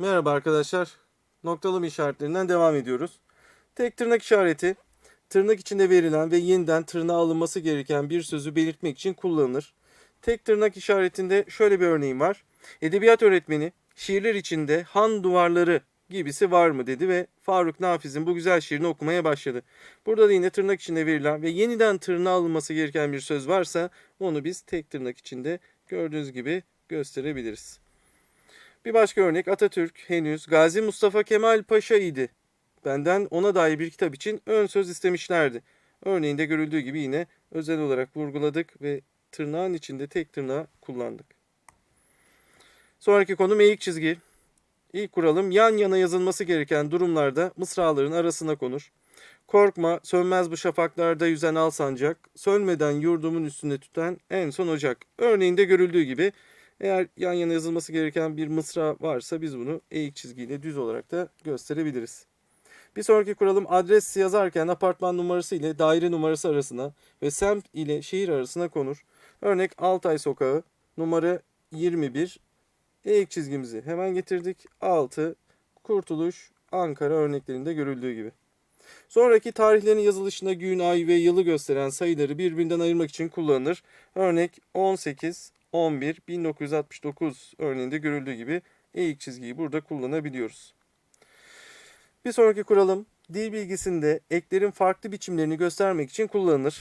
Merhaba arkadaşlar. Noktalama işaretlerinden devam ediyoruz. Tek tırnak işareti tırnak içinde verilen ve yeniden tırnağa alınması gereken bir sözü belirtmek için kullanılır. Tek tırnak işaretinde şöyle bir örneğim var. Edebiyat öğretmeni şiirler içinde han duvarları gibisi var mı dedi ve Faruk Nafiz'in bu güzel şiirini okumaya başladı. Burada da yine tırnak içinde verilen ve yeniden tırnağa alınması gereken bir söz varsa onu biz tek tırnak içinde gördüğünüz gibi gösterebiliriz. Bir başka örnek Atatürk henüz Gazi Mustafa Kemal Paşa idi. Benden ona dair bir kitap için ön söz istemişlerdi. Örneğinde görüldüğü gibi yine özel olarak vurguladık ve tırnağın içinde tek tırnağı kullandık. Sonraki konu eğik çizgi. İlk kuralım yan yana yazılması gereken durumlarda mısraların arasına konur. Korkma, sönmez bu şafaklarda yüzen al sancak, sönmeden yurdumun üstünde tüten en son ocak. Örneğinde görüldüğü gibi eğer yan yana yazılması gereken bir mısra varsa biz bunu eğik çizgiyle düz olarak da gösterebiliriz. Bir sonraki kuralım adres yazarken apartman numarası ile daire numarası arasına ve semt ile şehir arasına konur. Örnek Altay Sokağı numara 21 eğik çizgimizi hemen getirdik. 6 Kurtuluş Ankara örneklerinde görüldüğü gibi. Sonraki tarihlerin yazılışında gün, ay ve yılı gösteren sayıları birbirinden ayırmak için kullanılır. Örnek 18, 11, 1969 örneğinde görüldüğü gibi eğik çizgiyi burada kullanabiliyoruz. Bir sonraki kuralım dil bilgisinde eklerin farklı biçimlerini göstermek için kullanılır.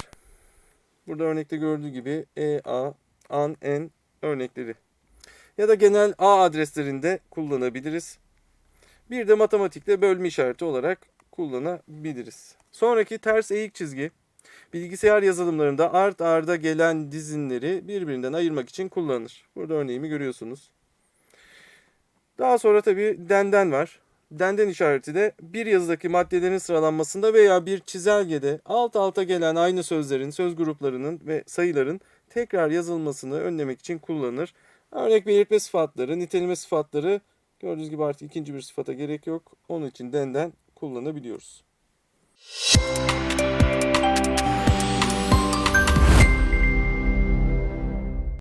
Burada örnekte gördüğü gibi e, a, an, en örnekleri. Ya da genel a adreslerinde kullanabiliriz. Bir de matematikte bölme işareti olarak kullanabiliriz. Sonraki ters eğik çizgi bilgisayar yazılımlarında art arda gelen dizinleri birbirinden ayırmak için kullanılır. Burada örneğimi görüyorsunuz. Daha sonra tabii denden var. Denden işareti de bir yazıdaki maddelerin sıralanmasında veya bir çizelgede alt alta gelen aynı sözlerin, söz gruplarının ve sayıların tekrar yazılmasını önlemek için kullanılır. Örnek belirtme sıfatları, niteleme sıfatları gördüğünüz gibi artık ikinci bir sıfata gerek yok. Onun için denden kullanabiliyoruz.